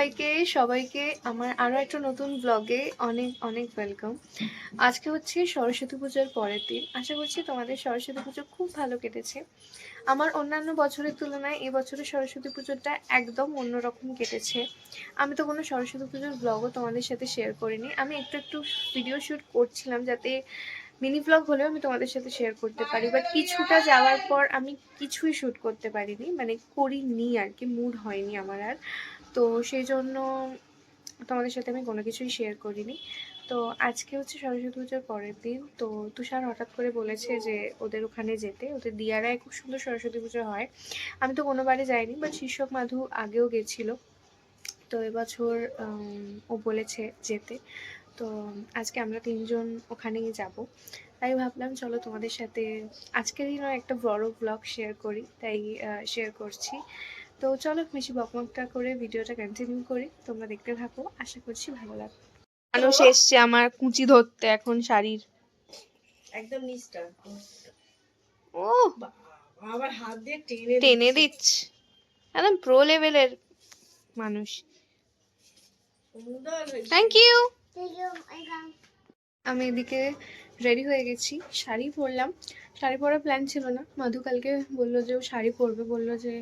সবাইকে সবাইকে আমার আরও একটা নতুন ব্লগে অনেক অনেক ওয়েলকাম আজকে হচ্ছে সরস্বতী পুজোর পরের দিন। আশা করছি তোমাদের সরস্বতী পুজো খুব ভালো কেটেছে। আমার অন্যান্য বছরের তুলনায় এবছরের সরস্বতী পুজোটা একদম অন্যরকম কেটেছে। আমি তো কোনো সরস্বতী পুজোর ব্লগও তোমাদের সাথে শেয়ার করিনি। আমি একটু একটু ভিডিও শ্যুট করছিলাম যাতে মিনি ব্লগ হলেও আমি তোমাদের সাথে শেয়ার করতে পারি। বাট কিছুটা যাওয়ার পর আমি কিছুই শ্যুট করতে পারিনি। মানে করিনি আর কি মুড হয়নি আমার আর। তো সেই জন্য তোমাদের সাথে আমি কোনো কিছুই শেয়ার করিনি। তো আজকে হচ্ছে সরস্বতী পুজোর পরের দিন। তো তুষার হঠাৎ করে বলেছে যে ওদের ওখানে যেতে। ওদের দিয়ারায় খুব সুন্দর সরস্বতী পুজো হয়। আমি তো কোনোবারে যাইনি বাট শীর্ষক মাধু আগেও গেছিল। তো এবছর ও বলেছে যেতে। তো আজকে আমরা তিনজন ওখানেই যাব। তাই ভাবলাম, চলো তোমাদের সাথে আজকের দিনও একটা বড় ব্লগ শেয়ার করি। তাই শেয়ার করছি। তো চলো বেশি বকমকটা করে ভিডিওটা কন্টিনিউ করি। তোমরা দেখতে থাকো আশা করছি ভালো লাগবে। মানুষ এসছে আমার কুচি ধরতে এখন শাড়ির। একদম নিচটা ও! আবার হাত দিয়ে টেনে টেনে দিচ্ছে। একদম প্রো লেভেলের মানুষ। থ্যাংক ইউ আমি এদিকে রেডি হয়ে গেছি শাড়ি পরলাম। শাড়ি পরার প্ল্যান ছিল না। মাধু কালকে বলল যে ও শাড়ি পরবে বলল যে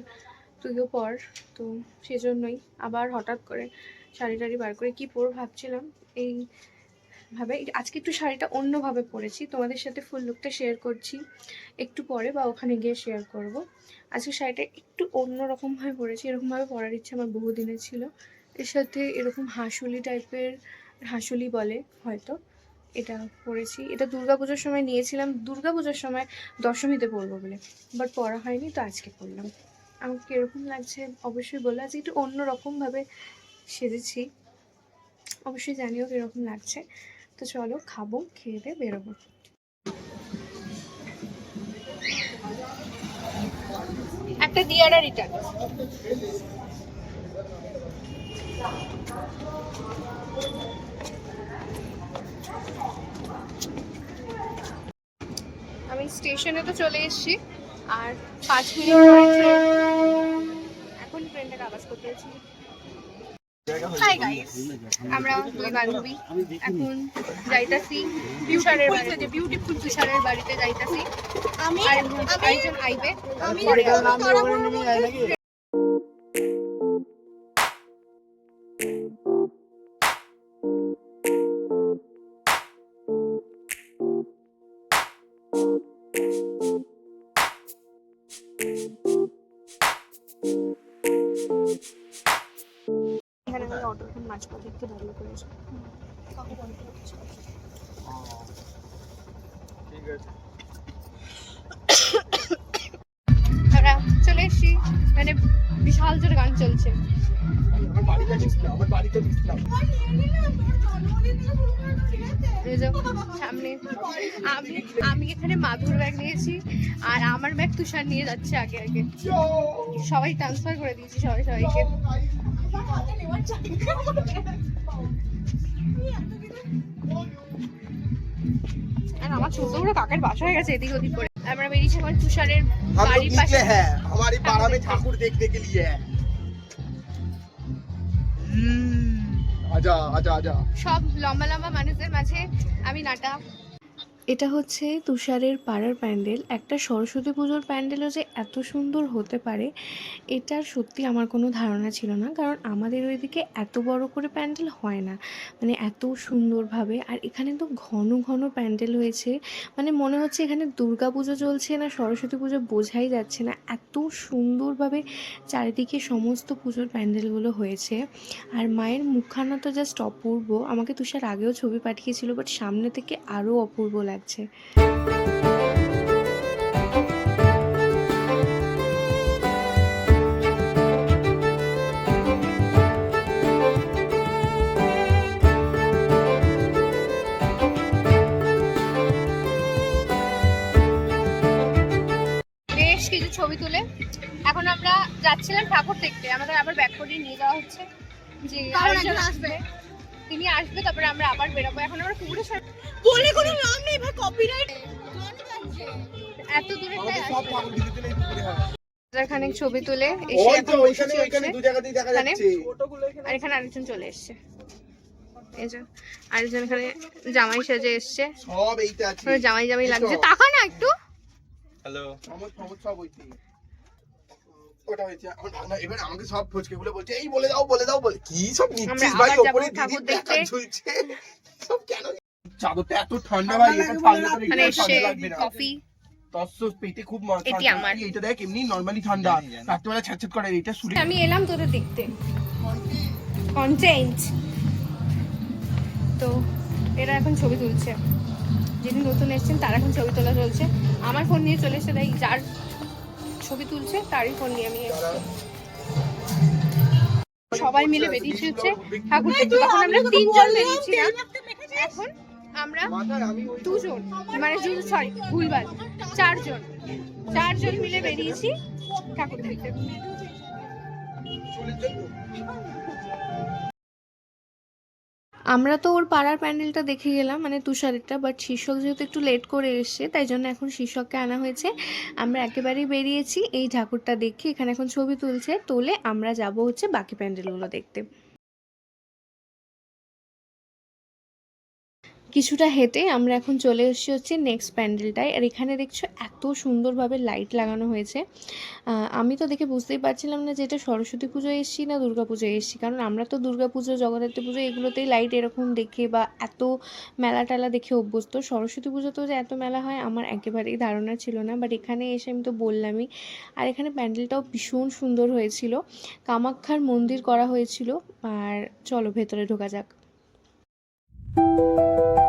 তুইও পর তো সেজন্যই আবার হঠাৎ করে শাড়ি টাড়ি বার করে কি পরবো ভাবছিলাম। এই ভাবে আজকে একটু শাড়িটা অন্যভাবে পরেছি। তোমাদের সাথে ফুল লুকটা শেয়ার করছি। একটু পরে বা ওখানে গিয়ে শেয়ার করব। আজকে শাড়িটা একটু অন্যরকমভাবে পরেছি। এরকমভাবে পরার ইচ্ছে আমার বহুদিনের ছিল। এর সাথে এরকম হাঁসুলি টাইপের হাঁসুলি বলে হয়তো এটা পরেছি। এটা দুর্গাপুজোর সময় নিয়েছিলাম। দুর্গাপুজোর সময় দশমীতে পরবো বলে। বাট পরা হয়নি, তো আজকে পরলাম। আমাকে কীরকম লাগছে? অবশ্যই বলল আজকে একটু অন্যরকমভাবে সেজেছি। অবশ্যই জানিও কীরকম লাগছে। তো চলো, খাব, খেয়ে দিয়ে বেরোবো। একটা রিটার্ন আমি স্টেশনে তো চলে এসেছি। আর পাঁচ মিনিট পরে এখন ট্রেনটাকে আওয়াজ করতে হচ্ছে হাই গাইস আমরা বান্ধবী। এখন যাইতাছি তুষারের বাড়িতে। বিউটিফুল তুষারের বাড়িতে যাইতাছি। আমি একজন আইবে। অটোখান মাঝপথে একটু দাঁড়িয়ে করেছি ঠিক আছে। আমরা চলে এসেছি। মানে বিশাল জোরে গান চলছে। সামনে। আমি আমি এখানে মাধুর ব্যাগ নিয়েছি আর আমার ব্যাগ তুষার নিয়ে যাচ্ছে আগে আগে। সবাই ট্রান্সফার করে দিয়েছি সবাই সবাইকে। গেছে এদিক ওদিক আমরা বেরিয়েছি তুষারের বাড়ির পাশে। হ্যাঁ ঠাকুর দেখতে সব লম্বা লম্বা মানুষদের মাঝে আমি নাটা। এটা হচ্ছে তুষারের পাড়ার প্যান্ডেল। একটা সরস্বতী পুজোর প্যান্ডেলও যে এত সুন্দর হতে পারে, এটার সত্যি আমার কোনো ধারণা ছিল না। কারণ আমাদের ওইদিকে এত বড় করে প্যান্ডেল হয় না। মানে এত সুন্দরভাবে আর এখানে তো ঘন ঘন প্যান্ডেল হয়েছে। মানে মনে হচ্ছে এখানে দুর্গা পুজো চলছে না, সরস্বতী পুজো বোঝাই যাচ্ছে না। এত সুন্দরভাবে চারিদিকে সমস্ত পুজোর প্যান্ডেলগুলো হয়েছে। আর মায়ের মুখখানা তো জাস্ট অপূর্ব। আমাকে তুষার আগেও ছবি পাঠিয়েছিল বাট সামনে থেকে আরও অপূর্ব লাগছে। বেশ কিছু ছবি তুলে। এখন আমরা যাচ্ছিলাম ঠাকুর দেখতে। আমাদের আবার ব্যাক করে নিয়ে যাওয়া হচ্ছে। যে আসবে। তিনি আসবে তারপরে আমরা আবার বেরোবো। এখন আমরা সামনে বলে কোনো কপিরাইট এত দূরে সব খানিক ছবি তুলে এসে এখন ওইখানে বসে ওইখানে চলছে। দু জায়গাতেই দেখা এখানে? আর এখানে আরেকজন চলে এসছে। আরেকজন এখানে জামাই সেজে এসছে। জামাই জামাই লাগছে। তাকা না একটু। হ্যালো। সমস্ত সমস্ত সব হইছে ওটা হয়েছে। আমার ভাগনা এবার আমাকে সব ফচকে গুলো বলছে এই বলে দাও বলে দাও বলে কি সব নিচ্ছিস ভাই ওপরে ঠাকুর দিদির ঝুলছে। সব কেন চাদরটা এত ঠান্ডা ভাই এটা ঠান্ডা তো মানে না। কফি পেটে খুব এটি আমার। এইটা দেখ এমনি নরমালি ঠান্ডা। রাত্রেবেলা করে এইটা শুলে। আমি এলাম তোদের দেখতে। কন্টেন্ট তো এরা এখন ছবি তুলছে। যিনি নতুন এসেছেন তার এখন ছবি তোলা চলছে। আমার ফোন নিয়ে চলে এসে তাই যার ছবি তুলছে তারই ফোন নিয়ে আমি এসেছি। সবাই মিলে বেরিয়েছি হচ্ছে ঠাকুর দেখতে তখন আমরা তিনজন বেরিয়েছিলাম। এখন আমরা দুজন মানে সরি ভুলবার চারজন চারজন মিলে বেরিয়েছি ঠাকুর দেখতে। আমরা তো ওর পাড়ার প্যান্ডেলটা দেখে গেলাম মানে তুষারেরটা বাট শীর্ষক যেহেতু একটু লেট করে এসছে, তাই জন্য এখন শীর্ষককে আনা হয়েছে। আমরা একেবারেই বেরিয়েছি, এই ঠাকুরটা দেখে, এখানে এখন ছবি তুলছে, তোলে আমরা যাব হচ্ছে বাকি প্যান্ডেলগুলো দেখতে। কিছুটা হেঁটে আমরা এখন চলে এসেছি হচ্ছে নেক্সট প্যান্ডেলটায় আর এখানে দেখছ এত সুন্দরভাবে লাইট লাগানো হয়েছে। আমি তো দেখে বুঝতেই পারছিলাম না যে এটা সরস্বতী পুজোয় এসেছি না দুর্গা পুজোয় এসেছি। কারণ আমরা তো দুর্গা পুজো জগদ্ধাত্রী পুজো এগুলোতেই লাইট এরকম দেখে বা এত মেলা টেলা দেখে অভ্যস্ত। সরস্বতী পুজোতেও যে এত মেলা হয় আমার একেবারেই ধারণা ছিল না। বাট এখানে এসে আমি তো বললামই। আর এখানে প্যান্ডেলটাও ভীষণ সুন্দর হয়েছিল। কামাক্ষার মন্দির করা হয়েছিল। আর চলো ভেতরে ঢোকা যাক। you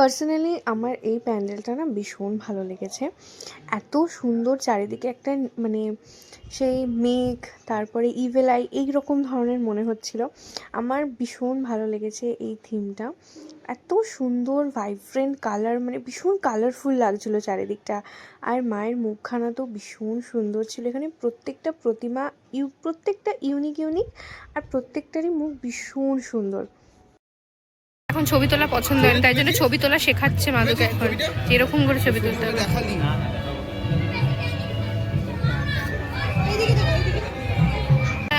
পার্সোনালি আমার এই প্যান্ডেলটা না ভীষণ ভালো লেগেছে। এত সুন্দর চারিদিকে একটা মানে সেই মেঘ, তারপরে ইভেল আই এইরকম ধরনের মনে হচ্ছিল। আমার ভীষণ ভালো লেগেছে এই থিমটা এত সুন্দর ভাইব্রেন্ট কালার মানে ভীষণ কালারফুল লাগছিল চারিদিকটা। আর মায়ের মুখখানা তো ভীষণ সুন্দর ছিল। এখানে প্রত্যেকটা প্রতিমা, ইউ, প্রত্যেকটা ইউনিক ইউনিক আর প্রত্যেকটারই মুখ ভীষণ সুন্দর। এখন ছবি তোলা পছন্দ হয় তাই জন্য ছবি তোলা শেখাচ্ছে মাদুকে এখন। এরকম করে ছবি তুলতে হবে।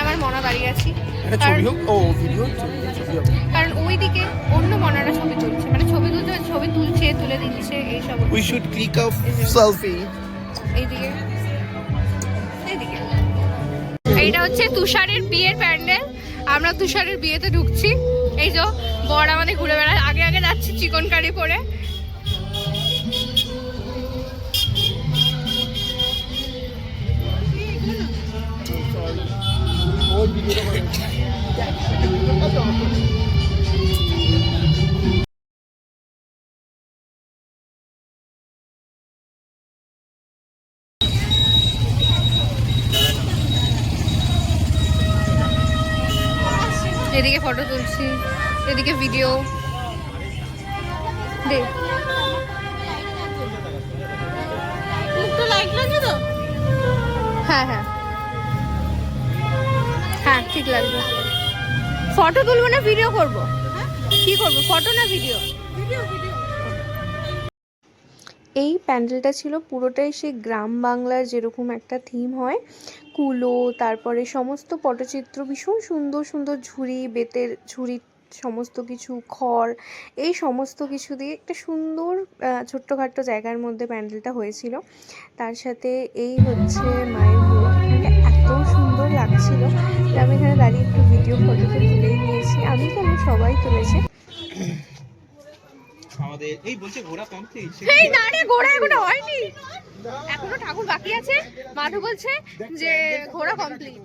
আমার মনা দাঁড়িয়ে আছি। কারণ ওইদিকে অন্য মনারা ছবি তুলছে। মানে ছবি তুলতে ছবি তুলছে তুলে দিচ্ছে এইসব we should click a selfie এইদিকে। এইদিকে। এইটা হচ্ছে তুষারের বিয়ের প্যান্ডেল। আমরা তুষারের বিয়েতে ঢুকছি। এই যে বর আমাদের ঘুরে বেড়ায়। আগে আগে যাচ্ছি চিকন কারি করে এদিকে ভিডিও দেখ হ্যাঁ হ্যাঁ। হ্যাঁ ঠিক লাগবে। ফটো তুলবো না ভিডিও করব? কি করব ফটো না ভিডিও এই প্যান্ডেলটা ছিল পুরোটাই সেই গ্রাম বাংলার যেরকম একটা থিম হয়। কুলো তারপরে সমস্ত পটচিত্র ভীষণ সুন্দর সুন্দর ঝুড়ি বেতের ঝুড়ি সমস্ত কিছু খড় এই সমস্ত কিছু দিয়ে একটা সুন্দর ছোট্টখাট্ট জায়গার মধ্যে প্যান্ডেলটা হয়েছিল। তার সাথে এই হচ্ছে মায়ের এত সুন্দর লাগছিল। আমি এখানে দাঁড়িয়ে একটু ভিডিও ফটোতে তুলেই নিয়েছি। আমি কেন সবাই তুলেছে? আমাদের এই বলছে ঘোড়া কমপ্লিট এই না রে ঘোড়া এখনও হয়নি। এখনও ঠাকুর বাকি আছে? মাধু বলছে যে ঘোড়া কমপ্লিট।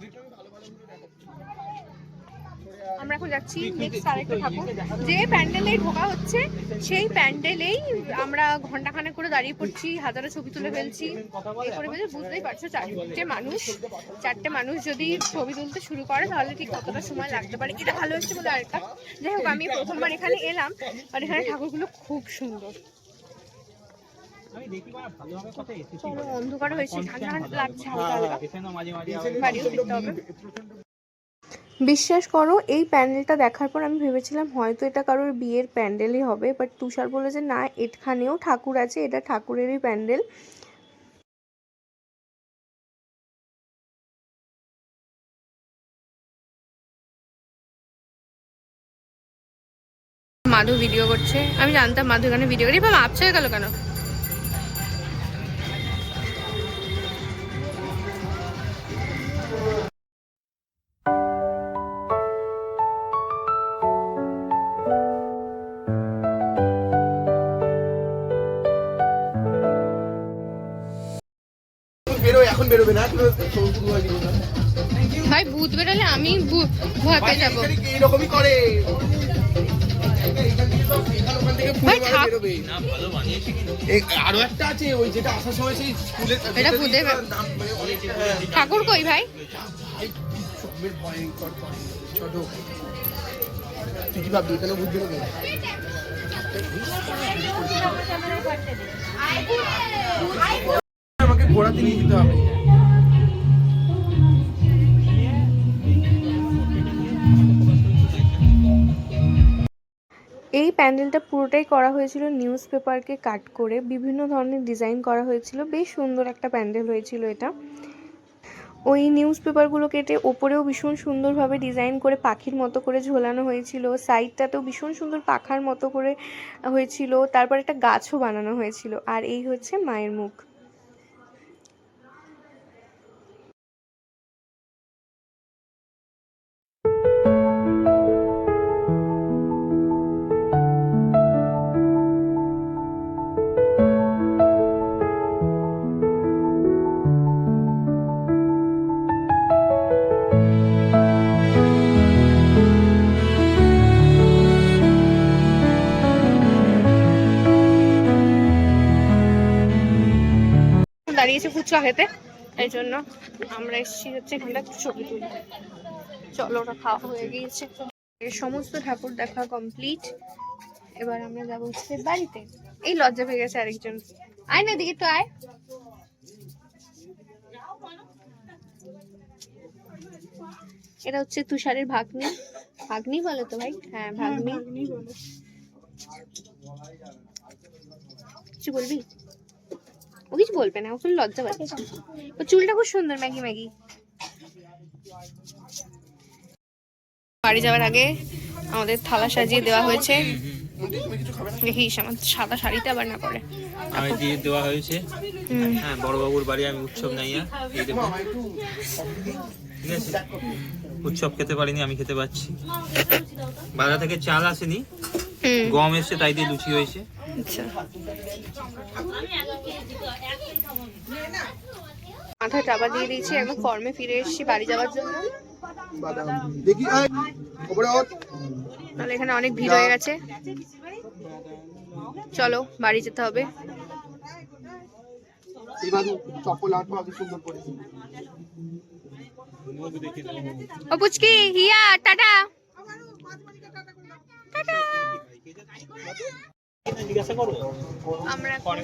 আমরা এখন যাচ্ছি নেক্সট আরেকটা ঠাকুর। যে প্যান্ডেলেই ঢোকা হচ্ছে, সেই প্যান্ডেলেই আমরা ঘন্টাখানেক করে দাঁড়িয়ে পড়ছি, হাজারো ছবি তুলে ফেলছি এই করে ফেলছি, বুঝতেই পারছ, চারটে মানুষ চারটে মানুষ যদি ছবি তুলতে শুরু করে, তাহলে ঠিক কতটা সময় লাগতে পারে। এটা ভালো হচ্ছে বলে আরেকটা। যাই হোক, আমি প্রথমবার এখানে এলাম, আর এখানে ঠাকুরগুলো খুব সুন্দর। অন্ধকার হয়েছে ঠান্ডা লাগছে হালকা বাড়িও ফিরতে হবে। বিশ্বাস করো, এই প্যান্ডেলটা দেখার পর আমি ভেবেছিলাম হয়তো এটা কারোর বিয়ের প্যান্ডেলই হবে বাট তুষার বলে যে, না, এখানেও ঠাকুর আছে, এটা ঠাকুরেরই প্যান্ডেল। মাধু ভিডিও করছে। আমি জানতাম মাধু এখানে ভিডিও করি বাবা আপছে গেল কেন? বেরো এখন বেরোবে না এখনও শুরু হয়নি ভাই ভূত বেরোলে আমি ভয় পেয়ে যাব। এরকমই করে। বেরোবে। আরও একটা আছে ওই যেটা আসার সময় সেই এটা মানে হ্যাঁ, ঠাকুর কই ভাই? ভাই ভয়ঙ্কর ছোট। তুই কি ভাবলি এখানে বুঝবে না আমাকে ঘোরাতে নিয়ে যেতে হবে। এই প্যান্ডেলটা পুরোটাই করা হয়েছিল নিউজ পেপারকে কাট করে। বিভিন্ন ধরনের ডিজাইন করা হয়েছিল। বেশ সুন্দর একটা প্যান্ডেল হয়েছিল এটা। ওই নিউজ পেপারগুলো কেটে ওপরেও ভীষণ সুন্দরভাবে ডিজাইন করে পাখির মতো করে ঝোলানো হয়েছিল। সাইডটাতেও ভীষণ সুন্দর পাখার মতো করে হয়েছিল। তারপর একটা গাছও বানানো হয়েছিল। আর এই হচ্ছে মায়ের মুখ। দাঁড়িয়েছে ফুচকা খেতে। এই জন্য আমরা এসেছি হচ্ছে এখানটা ছবি তুলতে। চলো ওটা খাওয়া হয়ে গিয়েছে। সমস্ত ঠাকুর দেখা কমপ্লিট এবার আমরা যাব হচ্ছে বাড়িতে। এই লজ্জা পেয়ে গেছে আরেকজন। আয় না দিকে তো আয়। এটা হচ্ছে তুষারের ভাগ্নি। ভাগ্নি বলো তো ভাই? হ্যাঁ ভাগ্নি। কিছু বলবি? ও কিছু বলবে না ও খুব লজ্জা পাচ্ছে। ও চুলটা খুব সুন্দর ম্যাগি ম্যাগি। বাড়ি যাওয়ার আগে আমাদের থালা সাজিয়ে দেওয়া হয়েছে। দেখিস আমার সাদা শাড়িতে আবার না পরে। আমি দিয়ে দেওয়া হয়েছে। হ্যাঁ বড়বাবুর বাড়ি আমি উৎসব নাইয়া একটু ঠিক আছে? উৎসব খেতে পারিনি আমি খেতে পাচ্ছি। বাজার থেকে চাল আসেনি। গম এসছে তাই দিয়ে লুচি হয়েছে। আচ্ছা। মাথায় চাপা দিয়ে দিয়েছি একদম ফর্মে ফিরে এসেছি বাড়ি যাওয়ার জন্য। দেখি আয় ওপরে ওঠ। তাহলে এখানে অনেক ভিড় হয়ে গেছে। চলো বাড়ি যেতে হবে। ও পুচকি হিয়া টাটা। টাটা। আমরা এখন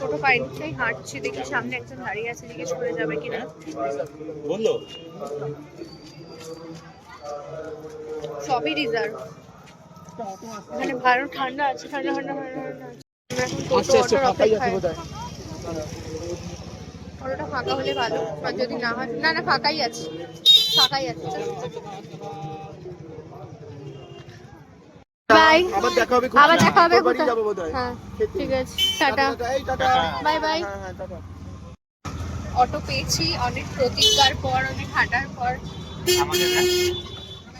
টোটো পাইনি তাই হাঁটছি দেখি সামনে একজন দাঁড়িয়ে আছে জিজ্ঞেস করে যাবে কিনা। বলল? সবই রিজার্ভ এখানে ভালো ঠান্ডা আছে ঠান্ডা ঠান্ডা ঠান্ডা ঠান্ডা আছে। আমরা এখন টোটো আস্তে আস্তে অটোর অপেক্ষায়। অটোটা ফাঁকা হলে ভালো আর যদি না হয় না না ফাঁকাই আছে। ফাঁকাই আছে বাই আবার দেখা হবে আবার দেখা হবে কোথায়? যাব বোধহয়। হ্যাঁ ঠিক আছে টাটা। এই টাটা। বাই বাই হ্যাঁ হ্যাঁ টাটা। অটো পেয়েছি অনেক প্রতিজ্ঞার পর অনেক হাঁটার পর। আমাদের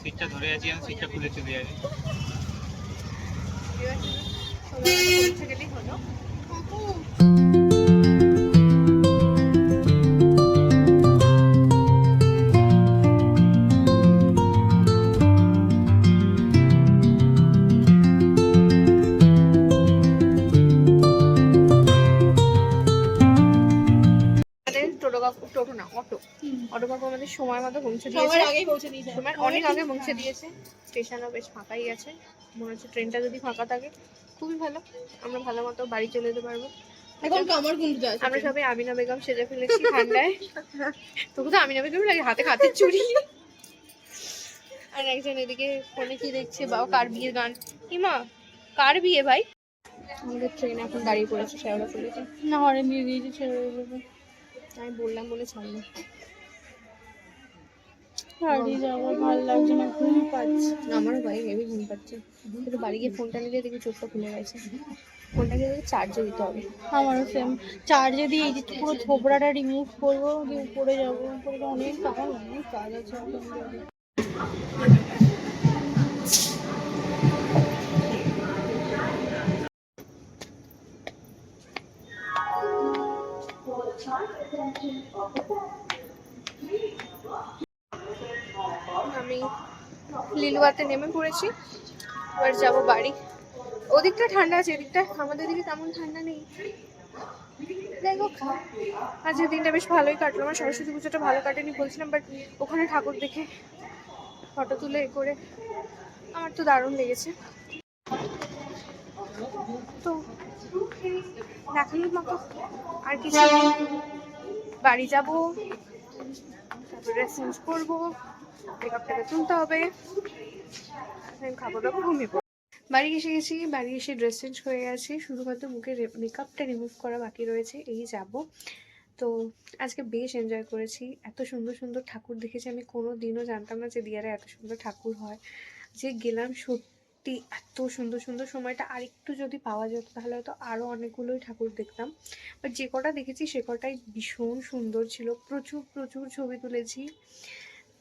সিটটা ধরে আছি আমি সিটটা খুলে চলে যাই। হলো। সময় মতো পৌঁছে দিয়েছে। আগেই পৌঁছে দিয়েছে। সময় অনেক আগে পৌঁছে দিয়েছে। স্টেশনও বেশ ফাঁকাই আছে। মনে হচ্ছে ট্রেনটা যদি ফাঁকা থাকে খুবই ভালো। আমরা ভালো মতো বাড়ি চলে যেতে পারব। এখন কামার কুণ্ডুতে আছে। আমরা সবাই আমিনা বেগম সেজে ফেলেছি ঠান্ডায়। তবু তো আমিনা বেগম লাগে হাতে আর একজন এদিকে ফোনে কি দেখছে বাবা কার বিয়ের গান? হিমা কার বিয়ে ভাই? আমাদের ট্রেন এখন দাঁড়িয়ে পড়েছে শেওড়া ফুলেছে না হরে দিয়ে দিয়েছে ছেড়ে আমি বললাম বলে ছাড়লো। বাড়ি যাব ভালো লাগছে না ঘুম পাচ্ছে। আমারও ভাই হেভি ঘুম পাচ্ছে। কিন্তু বাড়ি গিয়ে ফোনটা নিলে দেখি চোখটা খুলে গেছে। ফোনটাকে চার্জে দিতে হবে। আমারও সেম চার্জে দিয়ে এই যে পুরো থোবড়াটা রিমুভ করব দিয়ে উপরে যাব। উপরে অনেক কাজ আছে। আমি লিলুয়াতে নেমে পড়েছি। এবার যাব বাড়ি। ওদিকটা ঠান্ডা আছে, এদিকটা আমাদের দিকে তেমন ঠান্ডা নেই। যাই হোক আজকের দিনটা বেশ ভালোই কাটলো। আমার সরস্বতী পুজোটা ভালো কাটেনি বলছিলাম বাট ওখানে ঠাকুর দেখে ফটো তুলে এ করে আমার তো দারুণ লেগেছে। তো দেখানোর মতো আর কিছু বাড়ি যাব। ড্রেস চেঞ্জ করব তুলতে হবে খাবার দাবো ঘুমিয়ে পড়ব। বাড়ি এসে গেছি, বাড়ি এসে ড্রেস চেঞ্জ হয়ে গেছে, শুধুমাত্র মেকআপটা রিমুভ করা বাকি রয়েছে, এই যাব। তো আজকে বেশ এনজয় করেছি, এত সুন্দর সুন্দর ঠাকুর দেখেছি, আমি কোনো দিনও জানতাম না যে দিয়ারে এত সুন্দর ঠাকুর হয়। যে গেলাম সত্যি এত সুন্দর সুন্দর সময়টা আরেকটু যদি পাওয়া যেত তাহলে হয়তো আরও অনেকগুলোই ঠাকুর দেখতাম। বাট যে কটা দেখেছি সে কটাই ভীষণ সুন্দর ছিল। প্রচুর প্রচুর ছবি তুলেছি।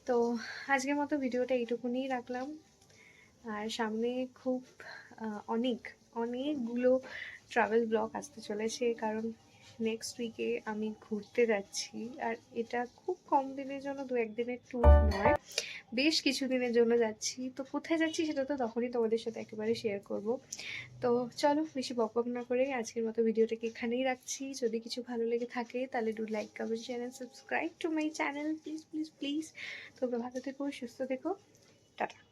তো আজকের মতো ভিডিওটা এইটুকুনি রাখলাম। আর সামনে খুব অনেক, অনেকগুলো ট্রাভেল ব্লগ আসতে চলেছে। কারণ নেক্সট উইকে আমি ঘুরতে যাচ্ছি। আর এটা খুব কম দিনের জন্য দু একদিনের ট্যুর নয়। বেশ কিছু দিনের জন্য যাচ্ছি। তো কোথায় যাচ্ছি সেটা তো তখনই তোমাদের সাথে একেবারে শেয়ার করব। তো চলো বেশি বকবক না করে আজকের মতো ভিডিওটাকে এখানেই রাখছি। যদি কিছু ভালো লেগে থাকে তাহলে do like comment channel subscribe to my channel please please please তোমরা ভালো থেকো, সুস্থ থেকো। টাটা।